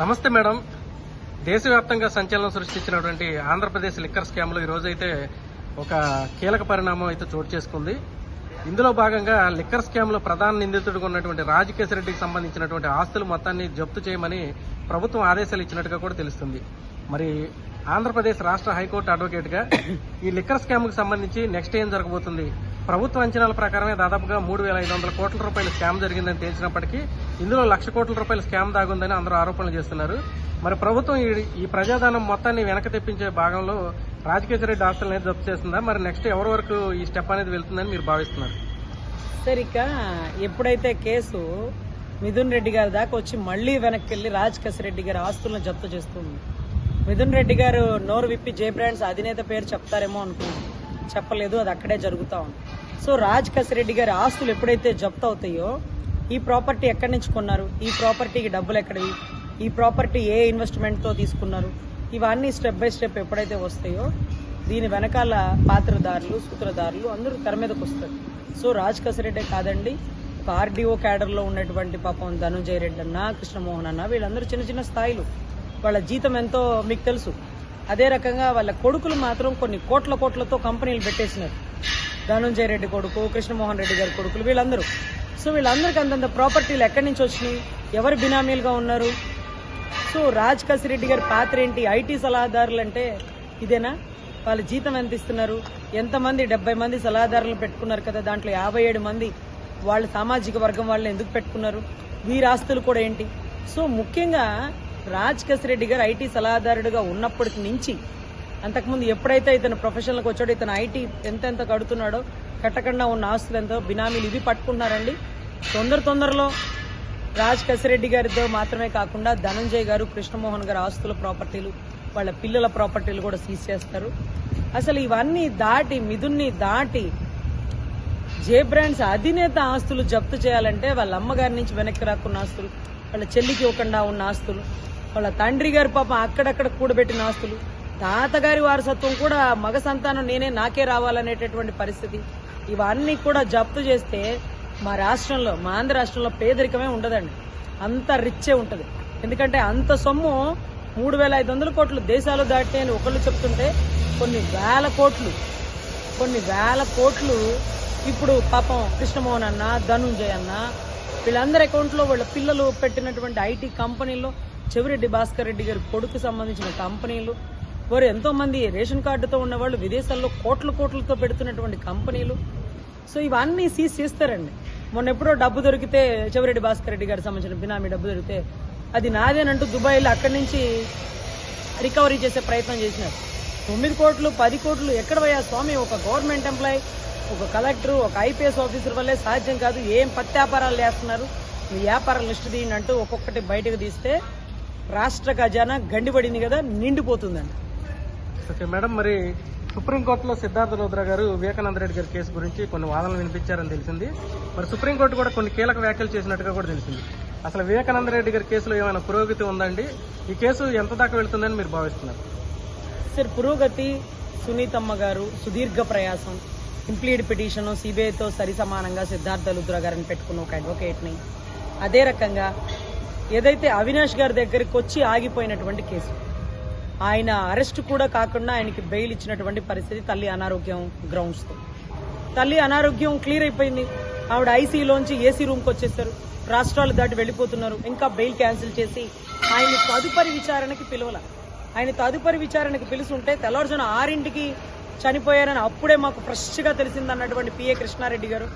నమస్తే మేడం. దేశవ్యాప్తంగా సంచలనం సృష్టించినటువంటి ఆంధ్రప్రదేశ్ లిక్కర్ స్కామ్లో ఈరోజైతే ఒక కీలక పరిణామం అయితే చోటు చేసుకుంది. ఇందులో భాగంగా లిక్కర్ స్కామ్లో ప్రధాన నిందితుడిగా ఉన్నటువంటి రాజకేశ్ రెడ్డికి సంబంధించినటువంటి ఆస్తులు మొత్తాన్ని జప్తు చేయమని ప్రభుత్వం ఆదేశాలు ఇచ్చినట్టుగా కూడా తెలుస్తుంది. మరి ఆంధ్రప్రదేశ్ రాష్ట్ర హైకోర్టు అడ్వకేట్గా ఈ లిక్కర్ స్కామ్కు సంబంధించి నెక్స్ట్ ఏం జరగబోతుంది? ప్రభుత్వ అంచనాల ప్రకారమే దాదాపుగా మూడు వేల ఐదు వందల కోట్ల రూపాయల స్కామ్ జరిగిందని తేల్చినప్పటికీ ఇందులో లక్ష కోట్ల రూపాయల స్కామ్ దాగుందని అందరూ ఆరోపణలు చేస్తున్నారు. మరి ప్రభుత్వం ఈ- ఈ మొత్తాన్ని వెనక తెప్పించే భాగంలో రాజకేశ్వర రెడ్డి ఆస్తులు అనేది జప్తు చేస్తుందా? మరి నెక్స్ట్ ఎవరి వరకు ఈ స్టెప్ అనేది వెళ్తుందని మీరు భావిస్తున్నారు? సరిగ్గా ఎప్పుడైతే కేసు మిథున్ రెడ్డి గారి దాకా వచ్చి మళ్ళీ వెనక్కి వెళ్ళి రాజ్ రెడ్డి గారి ఆస్తులను జప్తు చేస్తుంది? మిథున్ రెడ్డి గారు నోరు విప్పి జే బ్రాండ్స్ అధినేత పేరు చెప్తారేమో అనుకున్నాను చెప్పలేదు అది అక్కడే జరుగుతా ఉంది. సో రాజ్ కసిరెడ్డి గారి ఆస్తులు ఎప్పుడైతే జప్తు అవుతాయో ఈ ప్రాపర్టీ ఎక్కడి నుంచి కొన్నారు? ఈ ప్రాపర్టీకి డబ్బులు ఎక్కడివి? ఈ ప్రాపర్టీ ఏ ఇన్వెస్ట్మెంట్తో తీసుకున్నారు? ఇవన్నీ స్టెప్ బై స్టెప్ ఎప్పుడైతే వస్తాయో దీని వెనకాల పాత్రదారులు సూత్రధారులు అందరూ తెర మీదకి వస్తారు. సో రాజ్ కసిరెడ్డే కాదండి ఒక ఆర్డీఓ క్యాడర్లో ఉన్నటువంటి పాపం ధనుంజయ రెడ్డి అన్న కృష్ణమోహన్ అన్న వీళ్ళందరూ చిన్న చిన్న స్థాయిలు. వాళ్ళ జీతం ఎంతో మీకు తెలుసు. అదే రకంగా వాళ్ళ కొడుకులు మాత్రం కొన్ని కోట్ల కోట్లతో కంపెనీలు పెట్టేసినారు. ధనుంజయ రెడ్డి కొడుకు కృష్ణమోహన్ రెడ్డి గారి కొడుకులు వీళ్ళందరూ. సో వీళ్ళందరికీ అంతంత ప్రాపర్టీలు ఎక్కడి నుంచి వచ్చినాయి? ఎవరు బినామీలుగా ఉన్నారు? సో రాజ్ కసిరెడ్డి గారి పాత్ర ఏంటి? ఐటీ సలహాదారులు అంటే ఇదేనా? వాళ్ళ జీతం ఎంత ఇస్తున్నారు? ఎంతమంది డెబ్బై మంది సలహాదారులు పెట్టుకున్నారు కదా? దాంట్లో యాభై ఏడు మంది వాళ్ళు సామాజిక వర్గం వాళ్ళని ఎందుకు పెట్టుకున్నారు? వీరి ఆస్తులు కూడా ఏంటి? సో ముఖ్యంగా రాజ్ కసిరెడ్డి గారు ఐటీ సలహాదారుడిగా ఉన్నప్పటి నుంచి అంతకుముందు ఎప్పుడైతే ఇతను ప్రొఫెషనల్కి వచ్చాడో ఇతను ఐటీ ఎంతెంత కడుతున్నాడో కట్టకుండా ఉన్న ఆస్తులు ఎంతో బినామీలు ఇవి పట్టుకుంటున్నారండి. తొందర తొందరలో రాజ్ కసిరెడ్డి గారితో మాత్రమే కాకుండా ధనంజయ్ గారు కృష్ణమోహన్ గారు ఆస్తుల ప్రాపర్టీలు వాళ్ళ పిల్లల ప్రాపర్టీలు కూడా సీజ్ చేస్తారు. అసలు ఇవన్నీ దాటి మిథున్ని దాటి జే బ్రాండ్స్ అధినేత ఆస్తులు జప్తు చేయాలంటే వాళ్ళ అమ్మగారి నుంచి వెనక్కి రాకున్న ఆస్తులు వాళ్ళ చెల్లికి ఇవ్వకుండా ఉన్న ఆస్తులు వాళ్ళ తండ్రి గారి పాపం అక్కడక్కడ కూడబెట్టిన ఆస్తులు. తాతగారి వారసత్వం కూడా మగ సంతానం నేనే నాకే రావాలనేటటువంటి పరిస్థితి. ఇవన్నీ కూడా జప్తు చేస్తే మా రాష్ట్రంలో మా ఆంధ్ర రాష్ట్రంలో పేదరికమే ఉండదండి. అంత రిచ్చే ఉంటుంది. ఎందుకంటే అంత సొమ్ము మూడు వేల ఐదు వందల కోట్లు దేశాలు దాటినాయని అని ఒకళ్ళు చెప్తుంటే కొన్ని వేల కోట్లు కొన్ని వేల కోట్లు ఇప్పుడు పాపం కృష్ణమోహన్ అన్న ధనుంజయ్ అన్న వీళ్ళందరి అకౌంట్లో వాళ్ళ పిల్లలు పెట్టినటువంటి ఐటీ కంపెనీల్లో చెవిరెడ్డి భాస్కర్ రెడ్డి గారి కొడుకు సంబంధించిన కంపెనీలు వారు ఎంతో మంది రేషన్ కార్డుతో ఉన్నవాళ్ళు విదేశాల్లో కోట్ల కోట్లతో పెడుతున్నటువంటి కంపెనీలు. సో ఇవన్నీ సీజ్ చేస్తారండి. మొన్న ఎప్పుడో డబ్బు దొరికితే చెవిరెడ్డి భాస్కర్ రెడ్డి గారికి సంబంధించిన బినామీ డబ్బు దొరికితే అది నాదేనంటూ దుబాయ్లో అక్కడి నుంచి రికవరీ చేసే ప్రయత్నం చేసినారు. తొమ్మిది కోట్లు పది కోట్లు ఎక్కడ పోయా స్వామి? ఒక గవర్నమెంట్ ఎంప్లాయ్ ఒక కలెక్టర్ ఒక ఐపీఎస్ ఆఫీసర్ వల్లే సాధ్యం కాదు. ఏం పత్తి వ్యాపారాలు చేస్తున్నారు? మీ వ్యాపారాల లిస్టు తీయండి అంటూ ఒక్కొక్కటి బయటకు తీస్తే రాష్ట్ర ఖజానా గండిపడింది కదా నిండిపోతుందండి ఓకే మేడం మరి సుప్రీంకోర్టులో సిద్ధార్థ రౌద్ర గారు వివేకానంద రెడ్డి గారి కేసు గురించి కొన్ని వాదనలు వినిపించారని తెలిసింది. మరి సుప్రీంకోర్టు కూడా కొన్ని కీలక వ్యాఖ్యలు చేసినట్టుగా కూడా తెలిసింది. అసలు వివేకానంద రెడ్డి గారి కేసులో ఏమైనా పురోగతి ఉందండి ఈ కేసు ఎంత దాకా వెళ్తుందని మీరు భావిస్తున్నారు? సార్ పురోగతి సునీతమ్మ గారు సుదీర్ఘ ప్రయాసం ఇంప్లీడ్ పిటిషన్ సిబిఐతో సరి సమానంగా సిద్ధార్థ లుద్రా గారిని పెట్టుకున్న ఒక అడ్వకేట్ని అదే రకంగా ఏదైతే అవినాష్ గారి దగ్గరికి వచ్చి ఆగిపోయినటువంటి కేసు ఆయన అరెస్ట్ కూడా కాకుండా ఆయనకి బెయిల్ ఇచ్చినటువంటి పరిస్థితి తల్లి అనారోగ్యం గ్రౌండ్స్తో. తల్లి అనారోగ్యం క్లియర్ అయిపోయింది. ఆవిడ ఐసీలోంచి ఏసీ రూమ్కి వచ్చేసారు రాష్ట్రాలు దాటి వెళ్ళిపోతున్నారు. ఇంకా బెయిల్ క్యాన్సిల్ చేసి ఆయన తదుపరి విచారణకి పిలవల. ఆయన తదుపరి విచారణకి పిలుచుంటే తెల్లవారుజామున ఆరింటికి చనిపోయారని అప్పుడే మాకు ఫ్రెష్గా తెలిసిందన్నటువంటి పిఏ కృష్ణారెడ్డి గారు.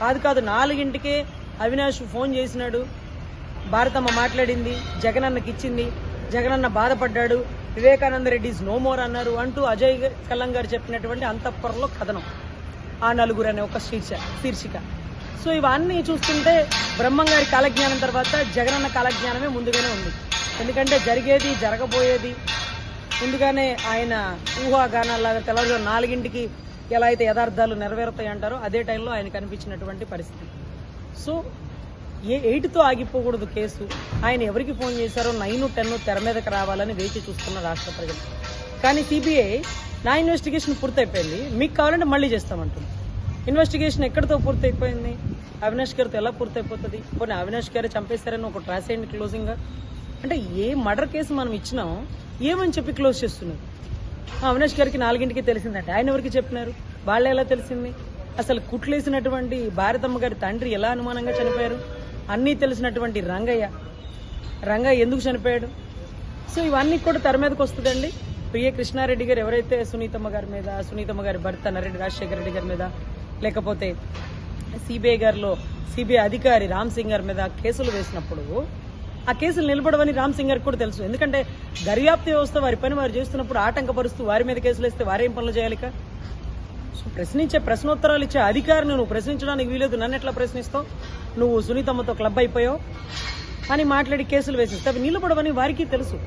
కాదు కాదు నాలుగింటికే అవినాష్ ఫోన్ చేసినాడు. భారతమ్మ మాట్లాడింది జగనన్నకి ఇచ్చింది జగనన్న బాధపడ్డాడు వివేకానంద రెడ్డి నో మోర్ అన్నారు అంటూ అజయ్ కల్లం గారు చెప్పినటువంటి అంతఃపురంలో కథనం. ఆ నలుగురు అనే ఒక శీర్ష శీర్షిక. సో ఇవన్నీ చూస్తుంటే బ్రహ్మంగారి కాలజ్ఞానం తర్వాత జగనన్న కాలజ్ఞానమే ముందుగానే ఉంది. ఎందుకంటే జరిగేది జరగబోయేది ముందుగానే ఆయన ఊహాగానాలాగా తెల్లవారు నాలుగింటికి ఎలా అయితే యథార్థాలు నెరవేరుతాయి అంటారో అదే టైంలో ఆయన కనిపించినటువంటి పరిస్థితి. సో ఏ ఎయిట్తో ఆగిపోకూడదు కేసు. ఆయన ఎవరికి ఫోన్ చేశారో నైన్ టెన్ తెర మీదకి రావాలని వేచి చూస్తున్న రాష్ట్ర ప్రజలు. కానీ సిబిఐ నా ఇన్వెస్టిగేషన్ పూర్తయిపోయింది. మీకు కావాలంటే మళ్ళీ చేస్తామంటుంది. ఇన్వెస్టిగేషన్ ఎక్కడితో పూర్తయిపోయింది? అవినాష్ గారితో ఎలా పూర్తయిపోతుంది? పోనీ అవినాష్ గారే చంపేశారని ఒకటి రాసేయండి క్లోజింగ్గా అంటే ఏ మర్డర్ కేసు మనం ఇచ్చినాం? ఏమని చెప్పి క్లోజ్ చేస్తున్నారు? అవినాష్ గారికి నాలుగింటికి తెలిసిందంటే ఆయన ఎవరికి చెప్పినారు? వాళ్ళు ఎలా తెలిసింది? అసలు కుట్లేసినటువంటి భారతమ్మ గారి తండ్రి ఎలా అనుమానంగా చనిపోయారు? అన్నీ తెలిసినటువంటి రంగయ్య. రంగయ్య ఎందుకు చనిపోయాడు? సో ఇవన్నీ కూడా తెర మీదకి వస్తుందండి. ప్రియ కృష్ణారెడ్డి గారు ఎవరైతే సునీతమ్మ గారి మీద సునీతమ్మ గారి భర్త నరెడ్డి రాజశేఖర రెడ్డి గారి మీద లేకపోతే సిబిఐ గారిలో సిబిఐ అధికారి రామ్ సింగ్ గారి మీద కేసులు వేసినప్పుడు ఆ కేసులు నిలబడవని రామ్ సింగ్ గారికి కూడా తెలుసు. ఎందుకంటే దర్యాప్తు వ్యవస్థ వారి పని వారు చేస్తున్నప్పుడు ఆటంకపరుస్తూ వారి మీద కేసులు వేస్తే వారేం పనులు చేయాలిక సో ప్రశ్నించే ప్రశ్నోత్తరాలు ఇచ్చే అధికారిని నువ్వు ప్రశ్నించడానికి వీలేదు నన్ను ఎట్లా ప్రశ్నిస్తావు? నువ్వు సునీతమ్మతో క్లబ్ అయిపోయావు. అని మాట్లాడి కేసులు వేసేస్తే అవి నిలబడవని వారికి తెలుసు.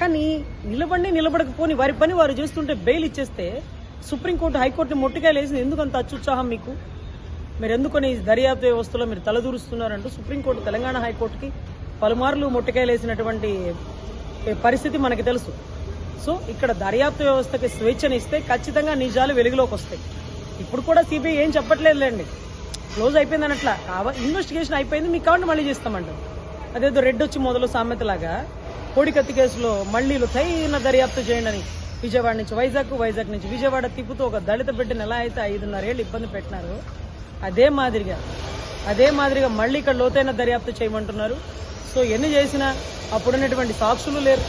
కానీ నిలబడి నిలబడకపోని వారి పని వారు చేస్తుంటే బెయిల్ ఇచ్చేస్తే సుప్రీంకోర్టు హైకోర్టుని మొట్టికాయలు వేసింది ఎందుకంత అత్యుత్సాహం మీకు? మీరు ఎందుకని ఈ దర్యాప్తు వ్యవస్థలో మీరు తలదూరుస్తున్నారంటూ సుప్రీంకోర్టు తెలంగాణ హైకోర్టుకి పలుమార్లు మొట్టికాయలు వేసినటువంటి పరిస్థితి మనకి తెలుసు. సో ఇక్కడ దర్యాప్తు వ్యవస్థకి స్వేచ్ఛనిస్తే ఖచ్చితంగా నిజాలు వెలుగులోకి వస్తాయి. ఇప్పుడు కూడా సిబిఐ ఏం చెప్పట్లేదులేండి. క్లోజ్ అయిపోయింది అన్నట్లా. ఇన్వెస్టిగేషన్ అయిపోయింది మీకు కావాలి మళ్ళీ చేస్తామంటారు అదేదో రెడ్ వచ్చి మొదలు సామెతలాగా కోడికత్తి కేసులో మళ్ళీ తైన దర్యాప్తు చేయండి అని విజయవాడ నుంచి వైజాగ్ వైజాగ్ నుంచి విజయవాడ తిప్పుతూ ఒక దళిత బిడ్డను ఎలా అయితే ఐదున్నరేళ్ళు ఇబ్బంది పెట్టినారు అదే మాదిరిగా అదే మాదిరిగా మళ్ళీ ఇక్కడ లోతైన దర్యాప్తు చేయమంటున్నారు. సో ఎన్ని చేసినా అప్పుడున్నటువంటి సాక్షులు లేరు.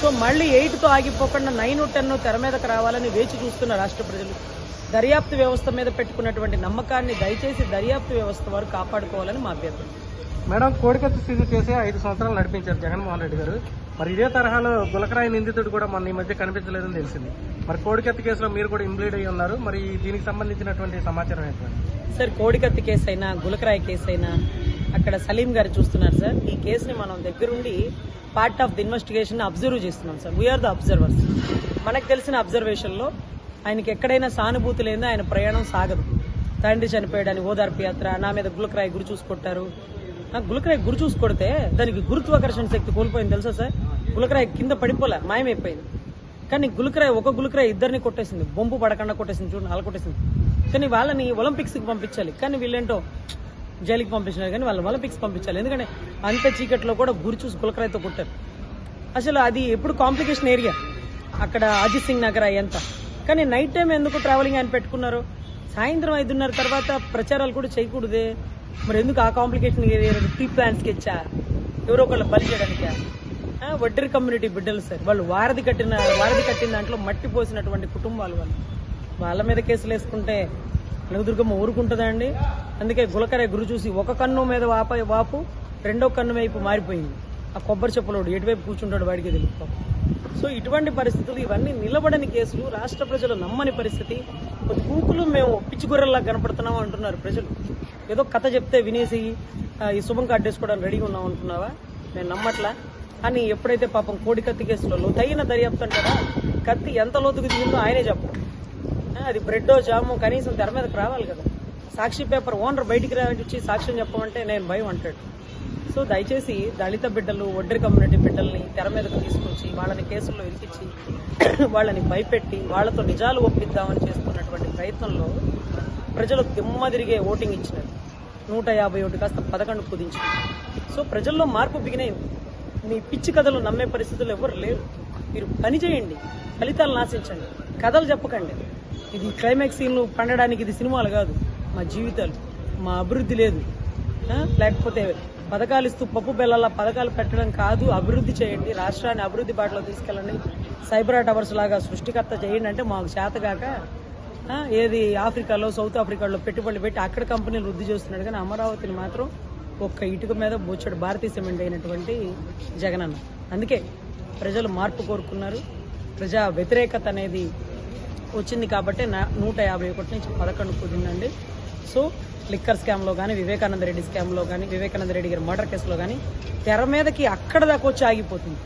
సో మళ్ళీ ఎయిట్తో ఆగిపోకుండా నైన్ టెన్ తెర మీదకి రావాలని వేచి చూస్తున్న రాష్ట్ర ప్రజలు. దర్యాప్తు వ్యవస్థ మీద పెట్టుకున్నటువంటి నమ్మకాన్ని దయచేసి దర్యాప్తు వ్యవస్థ వారు కాపాడుకోవాలని మా అభ్యర్థన మేడం కోడికత్తి స్థితి చేసి ఐదు సంవత్సరాలు నడిపించారు జగన్మోహన్ రెడ్డి గారు. మరి ఇదే తరహాలో గులకరాయి నిందితుడు కూడా మన ఈ మధ్య కనిపించలేదని తెలిసింది. మరి కోడికత్తి కేసులో మీరు కూడా ఇంప్లీడ్ అయ్యి ఉన్నారు. మరి దీనికి సంబంధించినటువంటి సమాచారం ఏంటంటే సార్ కోడికత్తి కేసు అయినా గులకరాయి కేసు అయినా అక్కడ సలీం గారు చూస్తున్నారు సార్. ఈ కేసుని మనం దగ్గరుండి part of the investigation observe చేస్తున్నాం సార్. వీఆర్ ద అబ్జర్వర్స్ మనకు తెలిసిన అబ్జర్వేషన్లో ఆయనకి ఎక్కడైనా సానుభూతి లేదా ఆయన ప్రయాణం సాగదు. తండ్రి చనిపోయాడని ఓదార్పు యాత్ర నా మీద గులకరాయి గురి చూసుకొట్టారు ఆ గులకరాయి గురి చూసి కొడితే దానికి గురుత్వాకర్షణ శక్తి కోల్పోయింది తెలుసా సార్? గులకరాయి కింద పడిపోలే మాయమైపోయింది. కానీ గులకరాయి ఒక గులకరాయి ఇద్దరిని కొట్టేసింది. బొంబు పడకుండా కొట్టేసింది చూడండి అలా కొట్టేసింది. కానీ వాళ్ళని ఒలింపిక్స్కి పంపించాలి. కానీ వీళ్ళేంటో జైలుకి పంపించినారు. కానీ వాళ్ళని ఒలింపిక్స్ పంపించాలి. ఎందుకంటే అంత చీకట్లో కూడా గురి చూసి గులకరాయితో కొట్టారు. అసలు అది ఎప్పుడు కాంప్లికేషన్ ఏరియా? అక్కడ అజిత్ సింగ్ నగర్ ఎంత కానీ నైట్ టైం ఎందుకు ట్రావెలింగ్ ఆయన పెట్టుకున్నారు? సాయంత్రం ఐదున్నర తర్వాత ప్రచారాలు కూడా చేయకూడదే. మరి ఎందుకు ఆ కాంప్లికేషన్ ప్రీ ప్లాన్స్కి ఇచ్చా ఎవరో ఒకళ్ళు బలి చేయడానికి? వడ్డరి కమ్యూనిటీ బిడ్డలు సార్. వాళ్ళు వారధి కట్టిన వారధి కట్టిన దాంట్లో మట్టి పోసినటువంటి కుటుంబాలు వాళ్ళు. వాళ్ళ మీద కేసులు వేసుకుంటే కనకదుర్గమ్మ ఊరుకుంటుందా అండి? అందుకే గులకరే గురు చూసి ఒక కన్ను మీద వాప వాపు రెండో కన్ను వైపు మారిపోయింది. ఆ కొబ్బరి చెప్పులోడు ఎటువైపు కూర్చుంటాడు వాడికి తెలియదు సో ఇటువంటి పరిస్థితులు ఇవన్నీ నిలబడని కేసులు రాష్ట్ర ప్రజలు నమ్మని పరిస్థితి. ఒక కూకులు మేము పిచ్చి గొర్రెల్లా కనపడుతున్నాం అంటున్నారు ప్రజలు. ఏదో కథ చెప్తే వినేసి ఈ శుభం కార్డు రెడీగా ఉన్నాం అనుకున్నావా నేను నమ్మట్లా. అని ఎప్పుడైతే పాపం కోడి కత్తి కేసులో లోతైన దర్యాప్తు అంటారా కత్తి ఎంత లోతుకు దిగిందో ఆయనే చెప్పు అది బ్రెడ్ జాము కనీసం తెర మీదకి రావాలి కదా. సాక్షి పేపర్ ఓనర్ బయటికి వచ్చి సాక్ష్యం చెప్పమంటే నేను భయం అంటాడు. సో దయచేసి దళిత బిడ్డలు ఒడ్డరి కమ్యూనిటీ బిడ్డల్ని తెర మీదకు తీసుకొచ్చి వాళ్ళని కేసుల్లో ఇరికించి వాళ్ళని భయపెట్టి వాళ్ళతో నిజాలు ఒప్పిద్దామని చేస్తున్నటువంటి ప్రయత్నంలో ప్రజలు తిమ్మదిరిగే ఓటింగ్ ఇచ్చినారు. నూట యాభై ఒకటి కాస్త పదకొండు కుదించింది. సో ప్రజల్లో మార్పు బిగినాయి మీ పిచ్చి కథలు నమ్మే పరిస్థితులు ఎవరు లేరు. మీరు పని చేయండి ఫలితాలు నాశించండి కథలు చెప్పకండి. ఇది క్లైమాక్స్ సీన్లు పండడానికి ఇది సినిమాలు కాదు. మా జీవితాలు మా అభివృద్ధి లేదు. లేకపోతే పథకాలు ఇస్తూ పప్పు బెల్లాల పథకాలు పెట్టడం కాదు అభివృద్ధి చేయండి. రాష్ట్రాన్ని అభివృద్ధి బాటలో తీసుకెళ్ళండి. సైబర్ టవర్స్ లాగా సృష్టికర్త చేయండి అంటే మాకు చేతగాక ఏది ఆఫ్రికాలో సౌత్ ఆఫ్రికాలో పెట్టుబడులు పెట్టి అక్కడ కంపెనీలు వృద్ధి చేస్తున్నాడు. కానీ అమరావతిని మాత్రం ఒక్క ఇటుక మీద బొచ్చడు భారతీయ సిమెంట్ అయినటువంటి జగనన్న అందుకే ప్రజలు మార్పు కోరుకున్నారు. ప్రజా వ్యతిరేకత అనేది వచ్చింది కాబట్టి నా నూట యాభై ఒకటి నుంచి పదకొండు కుదిందండి సో లిక్కర్ స్కామ్లో కానీ వివేకానంద రెడ్డి స్కామ్లో కానీ వివేకానంద రెడ్డి గారి మర్డర్ కేసులో కానీ తెర మీదకి అక్కడ దాకా వచ్చి ఆగిపోతుంది.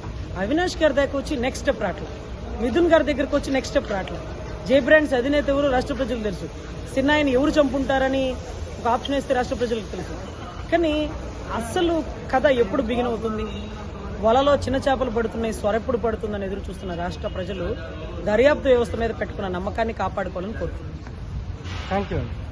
అవినాష్ గారి దాకా వచ్చి నెక్స్ట్ స్టెప్ రావట్లేదు మిథున్ గారి దగ్గరకు వచ్చి నెక్స్ట్ స్టెప్ రావట్లేదు జే బ్రాండ్స్ అధినేత ఎవరు? రాష్ట్ర ప్రజలకు తెలుసు. సిన్నాయిని ఎవరు చంపుంటారని ఒక ఆప్షన్ వేస్తే రాష్ట్ర ప్రజలకు తెలుసు. కానీ అసలు కథ ఎప్పుడు బిగిన్ అవుతుంది? వలలో చిన్న చేపలు పడుతున్నాయి స్వరెప్పుడు పడుతుందని ఎదురు చూస్తున్న రాష్ట్ర ప్రజలు దర్యాప్తు వ్యవస్థ మీద పెట్టుకున్న నమ్మకాన్ని కాపాడుకోవాలని కోరుతున్నాను థ్యాంక్ యూ అండి